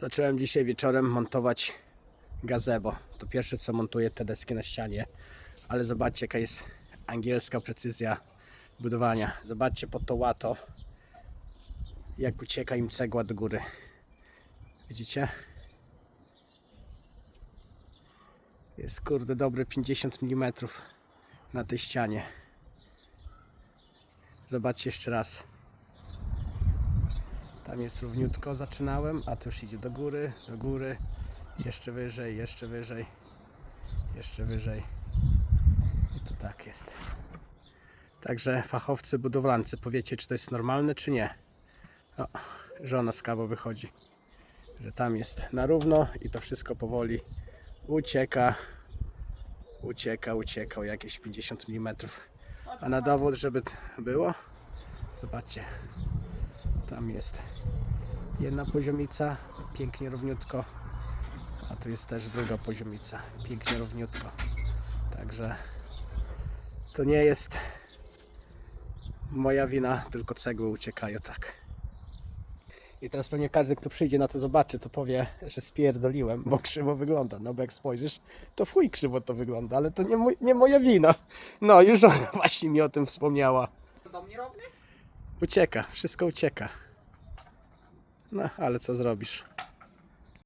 Zacząłem dzisiaj wieczorem montować gazebo. To pierwsze co montuję te deski na ścianie. Ale zobaczcie jaka jest angielska precyzja budowania. Zobaczcie pod to łato jak ucieka im cegła do góry. Widzicie? Jest kurde dobre 50 mm na tej ścianie. Zobaczcie jeszcze raz. Tam jest równiutko, zaczynałem, a tu już idzie do góry, do góry, jeszcze wyżej, jeszcze wyżej, jeszcze wyżej. I to tak jest. Także fachowcy budowlańcy, powiecie, czy to jest normalne, czy nie. O, żona z kawą wychodzi, że tam jest na równo i to wszystko powoli ucieka, ucieka, ucieka o jakieś 50 mm. A na dowód, żeby było, zobaczcie, tam jest jedna poziomica, pięknie równiutko, a tu jest też druga poziomica, pięknie równiutko. Także to nie jest moja wina, tylko cegły uciekają tak. I teraz pewnie każdy, kto przyjdzie na to zobaczy, to powie, że spierdoliłem, bo krzywo wygląda. No bo jak spojrzysz, to chuj krzywo to wygląda, ale to nie, mój, nie moja wina. No, już ona właśnie mi o tym wspomniała. Dom nierówny? Ucieka, wszystko ucieka. No, ale co zrobisz?